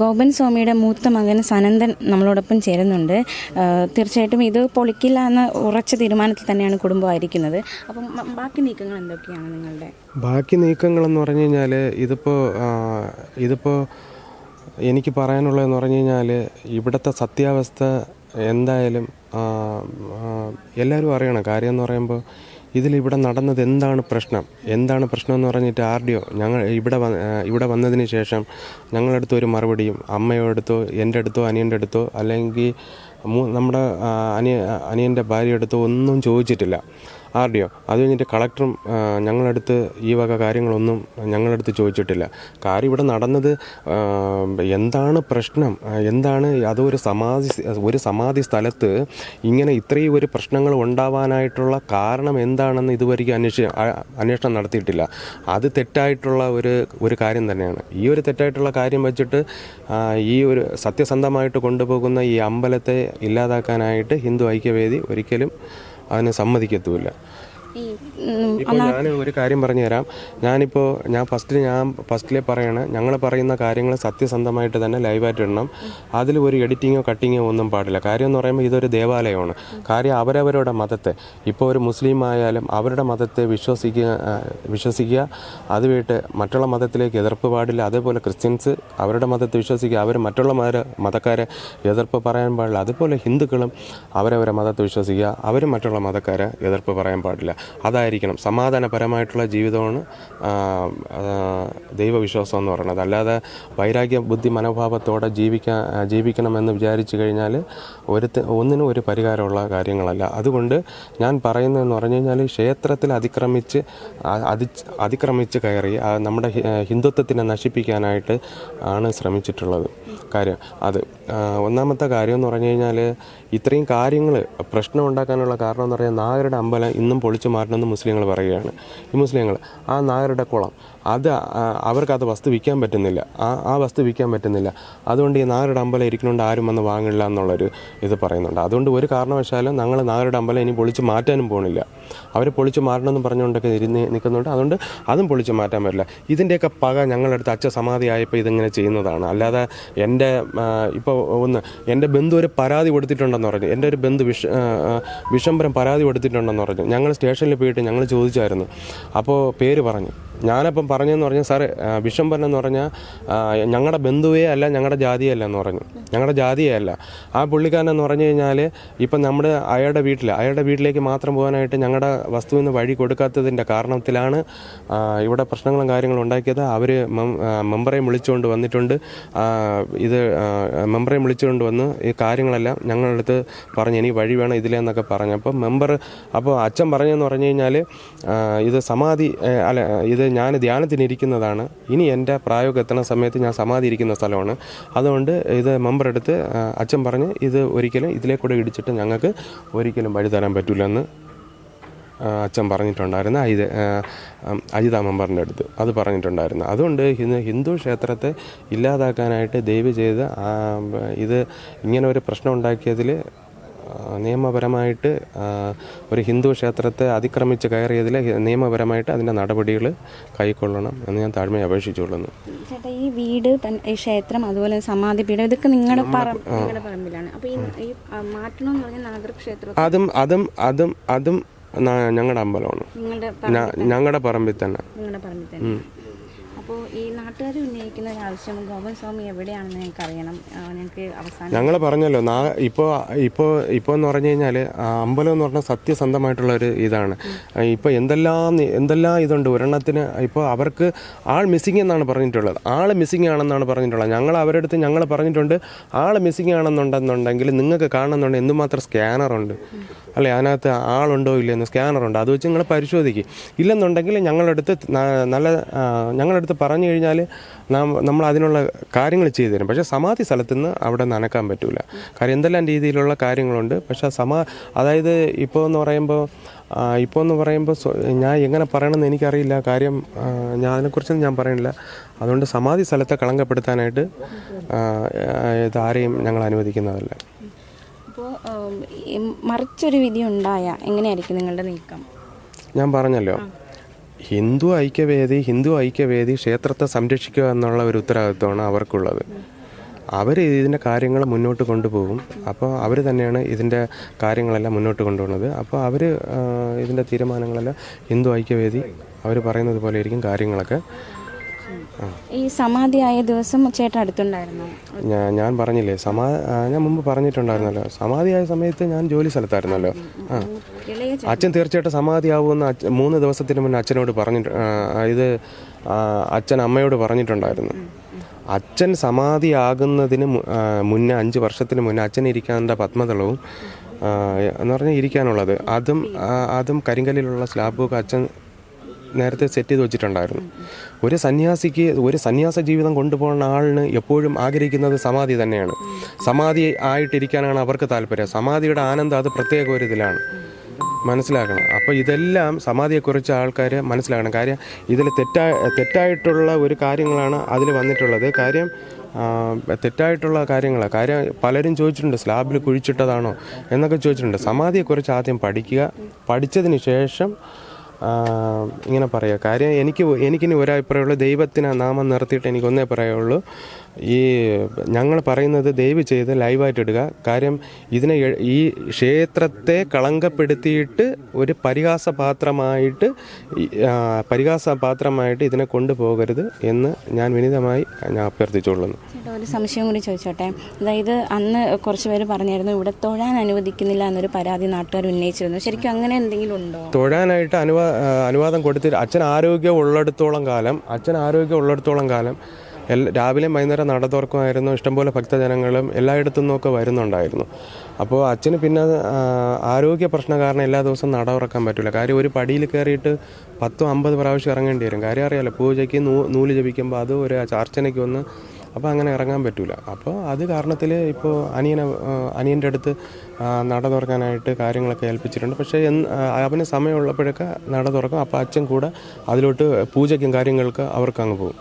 ഗോപൻ സ്വാമിയുടെ മൂത്ത മകൻ സനന്ദൻ നമ്മളോടൊപ്പം ചേരുന്നുണ്ട്. തീർച്ചയായിട്ടും ഇത് പൊളിക്കില്ല എന്ന ഉറച്ച തീരുമാനത്തിൽ തന്നെയാണ് കുടുംബമായിരിക്കുന്നത്. അപ്പം ബാക്കി നീക്കങ്ങൾ എന്തൊക്കെയാണ് നിങ്ങളുടെ? ബാക്കി നീക്കങ്ങളെന്ന് പറഞ്ഞു കഴിഞ്ഞാൽ ഇതിപ്പോൾ ഇതിപ്പോൾ എനിക്ക് പറയാനുള്ളതെന്ന് പറഞ്ഞു കഴിഞ്ഞാൽ ഇവിടുത്തെ സത്യാവസ്ഥ എന്തായാലും എല്ലാവരും അറിയണം. കാര്യം എന്ന് പറയുമ്പോൾ ഇതിലിവിടെ നടന്നത് എന്താണ് പ്രശ്നം? എന്താണ് പ്രശ്നം എന്ന് പറഞ്ഞിട്ട് ആർ ഡി ഒ ഞങ്ങൾ ഇവിടെ ഇവിടെ വന്നതിന് ശേഷം ഞങ്ങളടുത്ത് ഒരു മറുപടിയും അമ്മയോടത്തോ എന്റെ അടുത്തോ അനിയന്റെ അടുത്തോ അല്ലെങ്കിൽ നമ്മുടെ അനിയ അനിയന്റെ ഭാര്യ ഒന്നും ചോദിച്ചിട്ടില്ല. ആരുടെയോ? അത് കഴിഞ്ഞിട്ട് കളക്ടറും ഞങ്ങളടുത്ത് ഈ വക കാര്യങ്ങളൊന്നും ഞങ്ങളടുത്ത് ചോദിച്ചിട്ടില്ല. കാര്യം ഇവിടെ നടന്നത് എന്താണ് പ്രശ്നം? എന്താണ് അതൊരു സമാധി ഒരു സമാധി സ്ഥലത്ത് ഇങ്ങനെ ഇത്രയും ഒരു പ്രശ്നങ്ങൾ ഉണ്ടാവാനായിട്ടുള്ള കാരണം എന്താണെന്ന് ഇതുവരെയ്ക്ക് അന്വേഷ അന്വേഷണം നടത്തിയിട്ടില്ല. അത് തെറ്റായിട്ടുള്ള ഒരു ഒരു കാര്യം തന്നെയാണ്. ഈ ഒരു തെറ്റായിട്ടുള്ള കാര്യം വെച്ചിട്ട് ഈ ഒരു സത്യസന്ധമായിട്ട് കൊണ്ടുപോകുന്ന ഈ അമ്പലത്തെ ഇല്ലാതാക്കാനായിട്ട് ഹിന്ദു ഐക്യവേദി ഒരിക്കലും അതിന് സമ്മതിക്കത്തുമില്ല. ഞാൻ ഒരു കാര്യം പറഞ്ഞു തരാം ഞാനിപ്പോൾ ഞാൻ ഫസ്റ്റിൽ ഞാൻ ഫസ്റ്റിലെ പറയണ ഞങ്ങൾ പറയുന്ന കാര്യങ്ങൾ സത്യസന്ധമായിട്ട് തന്നെ ലൈവായിട്ട് ഇടണം. അതിൽ ഒരു എഡിറ്റിങ്ങോ കട്ടിങ്ങോ ഒന്നും പാടില്ല. കാര്യം എന്ന് പറയുമ്പോൾ ഇതൊരു ദേവാലയമാണ്. കാര്യം അവരവരുടെ മതത്തെ ഇപ്പോൾ ഒരു മുസ്ലിം ആയാലും അവരുടെ മതത്തെ വിശ്വസിക്കുക വിശ്വസിക്കുക അത് വിട്ട് മറ്റുള്ള മതത്തിലേക്ക് എതിർപ്പ് പാടില്ല. അതേപോലെ ക്രിസ്ത്യൻസ് അവരുടെ മതത്തെ വിശ്വസിക്കുക അവർ മറ്റുള്ള മത മതക്കാരെ എതിർപ്പ് പറയാൻ പാടില്ല. അതുപോലെ ഹിന്ദുക്കളും അവരവരെ മതത്തെ വിശ്വസിക്കുക അവരും മറ്റുള്ള മതക്കാരെ എതിർപ്പ് പറയാൻ പാടില്ല. അതായിരിക്കണം സമാധാനപരമായിട്ടുള്ള ജീവിതമാണ് ദൈവവിശ്വാസം എന്ന് പറയുന്നത്. അല്ലാതെ വൈരാഗ്യ ബുദ്ധി മനോഭാവത്തോടെ ജീവിക്കാൻ ജീവിക്കണമെന്ന് വിചാരിച്ചു കഴിഞ്ഞാൽ ഒരു ഒന്നിനും ഒരു പരിഹാരമുള്ള കാര്യങ്ങളല്ല. അതുകൊണ്ട് ഞാൻ പറയുന്നതെന്ന് പറഞ്ഞു കഴിഞ്ഞാൽ ക്ഷേത്രത്തിൽ അതിക്രമിച്ച് അതി അതിക്രമിച്ച് കയറി നമ്മുടെ ഹിന്ദുത്വത്തിനെ നശിപ്പിക്കാനായിട്ട് ആണ് ശ്രമിച്ചിട്ടുള്ളത്. കാര്യം അത് ഒന്നാമത്തെ കാര്യം എന്ന് പറഞ്ഞു കഴിഞ്ഞാൽ ഇത്രയും കാര്യങ്ങൾ പ്രശ്നം ഉണ്ടാക്കാനുള്ള കാരണം എന്ന് പറഞ്ഞാൽ നാഗരുടെ അമ്പലം ഇന്നും പൊളിച്ചു മാറ്റണമെന്ന് മുസ്ലിങ്ങൾ പറയുകയാണ്. ഈ മുസ്ലിങ്ങൾ ആ നാഗരുടെ കുളം അത് അവർക്കത് വസ്തു വിൽക്കാൻ പറ്റുന്നില്ല. ആ ആ വസ്തു വിൽക്കാൻ പറ്റുന്നില്ല. അതുകൊണ്ട് ഈ നാഗരുടെ അമ്പലം ഇരിക്കുന്നുണ്ട് ആരും വന്ന് വാങ്ങില്ല എന്നുള്ളൊരു ഇത് പറയുന്നുണ്ട്. അതുകൊണ്ട് ഒരു കാരണവശാലും ഞങ്ങൾ നാഗരുടെ അമ്പലം ഇനി പൊളിച്ച് മാറ്റാനും പോകണില്ല അവർ പൊളിച്ച് മാറണമെന്ന് പറഞ്ഞുകൊണ്ടൊക്കെ ഇരുന്ന് നിൽക്കുന്നുണ്ട് അതുകൊണ്ട് അതും പൊളിച്ച് മാറ്റാൻ പറ്റില്ല. ഇതിന്റെയൊക്കെ പക ഞങ്ങളടുത്ത് അച്ഛ സമാധി ആയപ്പോൾ ഇതിങ്ങനെ ചെയ്യുന്നതാണ്. അല്ലാതെ എന്റെ ഇപ്പോൾ ഒന്ന് എന്റെ ബന്ധു ഒരു പരാതി കൊടുത്തിട്ടുണ്ടെന്ന് പറഞ്ഞു. എന്റെ ഒരു ബന്ധു വിഷ വിഷംബരം പരാതി കൊടുത്തിട്ടുണ്ടെന്ന് പറഞ്ഞു. ഞങ്ങൾ സ്റ്റേഷനിൽ പോയിട്ട് ഞങ്ങൾ ചോദിച്ചായിരുന്നു. അപ്പോൾ പേര് പറഞ്ഞു. ഞാനപ്പം പറഞ്ഞതെന്ന് പറഞ്ഞാൽ സാറ് വിഷം വിശംബരൻ എന്ന് പറഞ്ഞാൽ ഞങ്ങളുടെ ബന്ധുവേ അല്ല ഞങ്ങളുടെ ജാതിയല്ല എന്ന് പറഞ്ഞു. ഞങ്ങളുടെ ജാതിയേ അല്ല. ആ പുള്ളിക്കാരൻ എന്ന് പറഞ്ഞു കഴിഞ്ഞാൽ ഇപ്പം നമ്മുടെ അയാളുടെ വീട്ടിൽ അയാളുടെ വീട്ടിലേക്ക് മാത്രം പോകാനായിട്ട് ഞങ്ങളുടെ വസ്തുവിന് വഴി കൊടുക്കാത്തതിന്റെ കാരണത്തിലാണ് ഇവിടെ പ്രശ്നങ്ങളും കാര്യങ്ങളും ഉണ്ടാക്കിയത്. അവർ മെമ്പറെ വിളിച്ചുകൊണ്ട് വന്നിട്ടുണ്ട്. ഇത് മെമ്പറെ വിളിച്ചുകൊണ്ട് വന്ന് ഈ കാര്യങ്ങളെല്ലാം ഞങ്ങളുടെ അടുത്ത് പറഞ്ഞു ഇനി വഴി വേണം ഇതിലെന്നൊക്കെ പറഞ്ഞു. അപ്പോൾ മെമ്പർ അപ്പോൾ അച്ഛൻ പറഞ്ഞതെന്ന് പറഞ്ഞു കഴിഞ്ഞാൽ ഇത് സമാധി അല്ല ഇത് ഞാൻ ധ്യാനത്തിനിരിക്കുന്നതാണ് ഇനി എന്റെ പ്രായോഗം എത്തുന്ന സമയത്ത് ഞാൻ സമാധി ഇരിക്കുന്ന സ്ഥലമാണ്. അതുകൊണ്ട് ഇത് മെമ്പർ എടുത്ത് അച്ഛൻ പറഞ്ഞ് ഇത് ഒരിക്കലും ഇതിലേക്കൂടെ ഇടിച്ചിട്ട് ഞങ്ങൾക്ക് ഒരിക്കലും വഴി തരാൻ പറ്റില്ലെന്ന് അച്ഛൻ പറഞ്ഞിട്ടുണ്ടായിരുന്നു. ഇത് അജിത മെമ്പറിന്റെ അടുത്ത് അത് പറഞ്ഞിട്ടുണ്ടായിരുന്നു. അതുകൊണ്ട് ഹിന്ദു ക്ഷേത്രത്തെ ഇല്ലാതാക്കാനായിട്ട് ദയവ് ചെയ്ത് ഇത് ഇങ്ങനെ ഒരു പ്രശ്നം ഉണ്ടാക്കിയതിൽ നിയമപരമായിട്ട് ഒരു ഹിന്ദു ക്ഷേത്രത്തെ അതിക്രമിച്ച് കയറിയതിൽ നിയമപരമായിട്ട് അതിന്റെ നടപടികൾ കൈക്കൊള്ളണം എന്ന് ഞാൻ താഴ്മയെ അപേക്ഷിച്ചുകൊള്ളുന്നു. ചേട്ടാ ഈ വീട് ഈ ക്ഷേത്രം അതുപോലെ സമാധി പീഠം ഇതൊക്കെ നിങ്ങളുടെ പറ പറമ്പിലാണ്. അപ്പോൾ ഈ മാറ്റണമെന്ന് പറഞ്ഞാൽ അതും അതും അതും അതും ഞങ്ങളുടെ അമ്പലമാണ്. ഞങ്ങളുടെ പറമ്പിൽ തന്നെ. അപ്പോൾ ഈ നാട്ടുകാർ ഉന്നയിക്കുന്ന ഒരു ആവശ്യം ഗോപൻ സ്വാമി എവിടെയാണെന്ന് ഞങ്ങൾക്ക് അറിയണം ഞങ്ങൾക്ക് അവസാനം ഞങ്ങൾ പറഞ്ഞല്ലോ ഇപ്പോ ഇപ്പോൾ ഇപ്പോൾ ഇപ്പോൾ എന്ന് പറഞ്ഞു കഴിഞ്ഞാൽ അമ്പലം എന്ന് പറഞ്ഞാൽ സത്യസന്ധമായിട്ടുള്ള ഒരു ഇതാണ്. ഇപ്പോൾ എന്തെല്ലാം എന്തെല്ലാം ഇതുണ്ട്? ഒരെണ്ണത്തിന് ഇപ്പോൾ അവർക്ക് ആൾ മിസ്സിംഗ് എന്നാണ് പറഞ്ഞിട്ടുള്ളത്. ആൾ മിസ്സിംഗ് ആണെന്നാണ് പറഞ്ഞിട്ടുള്ളത്. ഞങ്ങൾ അവരുടെ അടുത്ത് ഞങ്ങൾ പറഞ്ഞിട്ടുണ്ട് ആൾ മിസ്സിംഗ് ആണെന്നുണ്ടെന്നുണ്ടെങ്കിൽ നിങ്ങൾക്ക് കാണുന്നുണ്ട് എന്തുമാത്രം സ്കാനറുണ്ട് അല്ലെ അതിനകത്ത് ആളുണ്ടോ ഇല്ലയെന്ന് സ്കാനറുണ്ട് അത് വെച്ച് നിങ്ങൾ പരിശോധിക്കും. ഇല്ലെന്നുണ്ടെങ്കിൽ ഞങ്ങളടുത്ത് നല്ല ആ, പറഞ്ഞു കഴിഞ്ഞാൽ നാം നമ്മൾ അതിനുള്ള കാര്യങ്ങൾ ചെയ്തു തരും. പക്ഷേ സമാധി സ്ഥലത്ത് നിന്ന് അവിടെ നനക്കാൻ പറ്റില്ല കാര്യം എന്തെല്ലാം രീതിയിലുള്ള കാര്യങ്ങളുണ്ട്. പക്ഷേ സമാ അതായത് ഇപ്പോൾ എന്ന് പറയുമ്പോൾ ഇപ്പോൾ എന്ന് പറയുമ്പോൾ ഞാൻ എങ്ങനെ പറയണമെന്ന് എനിക്കറിയില്ല. കാര്യം ഞാൻ അതിനെക്കുറിച്ചൊന്നും ഞാൻ പറയണില്ല അതുകൊണ്ട് സമാധി സ്ഥലത്തെ കളങ്കപ്പെടുത്താനായിട്ട് ഇതാരെയും ഞങ്ങൾ അനുവദിക്കുന്നതല്ല. അപ്പോൾ മറിച്ചൊരു വിധി ഉണ്ടായ എങ്ങനെയായിരിക്കും നിങ്ങളുടെ നീക്കം? ഞാൻ പറഞ്ഞല്ലോ. ഹിന്ദു ഐക്യവേദി ഹിന്ദു ഐക്യവേദി ക്ഷേത്രത്തെ സംരക്ഷിക്കുക എന്നുള്ള ഒരു ഉത്തരവാദിത്വമാണ് അവർക്കുള്ളത്. അവർ ഇതിന്റെ കാര്യങ്ങൾ മുന്നോട്ട് കൊണ്ടുപോകും. അപ്പോൾ അവർ തന്നെയാണ് ഇതിന്റെ കാര്യങ്ങളെല്ലാം മുന്നോട്ട് കൊണ്ടുപോകുന്നത്. അപ്പോൾ അവർ ഇതിന്റെ തീരുമാനങ്ങളെല്ലാം ഹിന്ദു ഐക്യവേദി അവർ പറയുന്നത് പോലെ ആയിരിക്കും കാര്യങ്ങളൊക്കെ. ഈ സമാധിയായ ദിവസം ചേട്ടൻ അടുത്തുണ്ടായിരുന്നു? ഞാൻ ഞാൻ പറഞ്ഞില്ലേ സമാ ഞാൻ മുമ്പ് പറഞ്ഞിട്ടുണ്ടായിരുന്നല്ലോ. സമാധിയായ സമയത്ത് ഞാൻ ജോലി സ്ഥലത്തായിരുന്നല്ലോ. ആ. അച്ഛൻ തീർച്ചയായിട്ടും സമാധിയാവുമെന്ന് മൂന്ന് ദിവസത്തിന് മുന്നേ അച്ഛനോട് പറഞ്ഞിട്ട് ഇത് അച്ഛൻ അമ്മയോട് പറഞ്ഞിട്ടുണ്ടായിരുന്നു. അച്ഛൻ സമാധിയാകുന്നതിന് മുന്നേ അഞ്ച് വർഷത്തിന് മുന്നേ അച്ഛൻ ഇരിക്കാനുള്ള പത്മതളവും എന്ന് പറഞ്ഞാൽ ഇരിക്കാനുള്ളത്. അതും അതും കരിങ്കല്ലിലുള്ള സ്ലാബൊക്കെ അച്ഛൻ നേരത്തെ സെറ്റ് ചെയ്ത് വെച്ചിട്ടുണ്ടായിരുന്നു. ഒരു സന്യാസിക്ക് ഒരു സന്യാസ ജീവിതം കൊണ്ടുപോകുന്ന ആളിന് എപ്പോഴും ആഗ്രഹിക്കുന്നത് സമാധി തന്നെയാണ്. സമാധി ആയിട്ടിരിക്കാനാണ് അവർക്ക് താല്പര്യം. സമാധിയുടെ ആനന്ദം അത് പ്രത്യേക ഒരു ഇതിലാണ്. മനസ്സിലാക്കണം. അപ്പോൾ ഇതെല്ലാം സമാധിയെക്കുറിച്ച് ആൾക്കാർ മനസ്സിലാക്കണം. കാര്യം ഇതിൽ തെറ്റാ തെറ്റായിട്ടുള്ള ഒരു കാര്യങ്ങളാണ് അതിൽ വന്നിട്ടുള്ളത്. കാര്യം തെറ്റായിട്ടുള്ള കാര്യങ്ങളാണ് കാര്യം പലരും ചോദിച്ചിട്ടുണ്ട് സ്ലാബിൽ കുഴിച്ചിട്ടതാണോ എന്നൊക്കെ ചോദിച്ചിട്ടുണ്ട്. സമാധിയെക്കുറിച്ച് ആദ്യം പഠിക്കുക. പഠിച്ചതിന് ശേഷം ഇങ്ങനെ പറയുക കാര്യം എനിക്ക് എനിക്കിനി ഒരഭിപ്രായമുള്ളൂ ദൈവത്തിന് നാമം നിർത്തിയിട്ട് എനിക്കൊന്നേ പറയുള്ളൂ ഈ ഞങ്ങൾ പറയുന്നത് ദയവ് ചെയ്ത് ലൈവായിട്ട് ഇടുക. കാര്യം ഇതിനെ ഈ ക്ഷേത്രത്തെ കളങ്കപ്പെടുത്തിയിട്ട് ഒരു പരിഹാസപാത്രമായിട്ട് പരിഹാസപാത്രമായിട്ട് ഇതിനെ കൊണ്ടുപോകരുത് എന്ന് ഞാൻ വിനീതമായി ഞാൻ അഭ്യർത്ഥിച്ചുകൊള്ളുന്നു. ഒരു സംശയം കൂടി ചോദിച്ചോട്ടെ. അതായത് അന്ന് കുറച്ച് പേര് പറഞ്ഞായിരുന്നു ഇവിടെ തൊഴാൻ അനുവദിക്കുന്നില്ല എന്നൊരു പരാതി നാട്ടുകാർ ഉന്നയിച്ചിരുന്നു. ശരിക്കും അങ്ങനെ എന്തെങ്കിലും ഉണ്ടോ? തൊഴാനായിട്ട് അനുവാ അനുവാദം കൊടുത്തിട്ട് അച്ഛൻ ആരോഗ്യം ഉള്ളിടത്തോളം കാലം അച്ഛൻ ആരോഗ്യം ഉള്ളിടത്തോളം കാലം എല്ലാ രാവിലെ വൈകുന്നേരം നട തുറക്കുമായിരുന്നു ഇഷ്ടംപോലെ ഭക്തജനങ്ങളും എല്ലായിടത്തു നിന്നൊക്കെ വരുന്നുണ്ടായിരുന്നു. അപ്പോൾ അച്ഛന് പിന്നെ ആരോഗ്യ പ്രശ്നം കാരണം എല്ലാ ദിവസവും നട തുറക്കാൻ പറ്റില്ല. കാര്യം ഒരു പടിയിൽ കയറിയിട്ട് പത്തും അമ്പത് പ്രാവശ്യം ഇറങ്ങേണ്ടി വരും. കാര്യം അറിയാലോ പൂജയ്ക്ക് നൂ നൂൽ ജപിക്കുമ്പോൾ അത് ഒരു അർച്ചനയ്ക്ക് ഒന്ന് അപ്പോൾ അങ്ങനെ ഇറങ്ങാൻ പറ്റില്ല അപ്പോൾ അത് കാരണത്തിൽ ഇപ്പോൾ അനിയനെ അനിയന്റെ അടുത്ത് നട തുറക്കാനായിട്ട് കാര്യങ്ങളൊക്കെ ഏൽപ്പിച്ചിട്ടുണ്ട്. പക്ഷേ അവന് സമയമുള്ളപ്പോഴൊക്കെ നട തുറക്കും. അപ്പോൾ അച്ഛൻ കൂടെ അതിലോട്ട് പൂജയ്ക്കും കാര്യങ്ങൾക്ക് അവർക്ക് അങ്ങ് പോകും.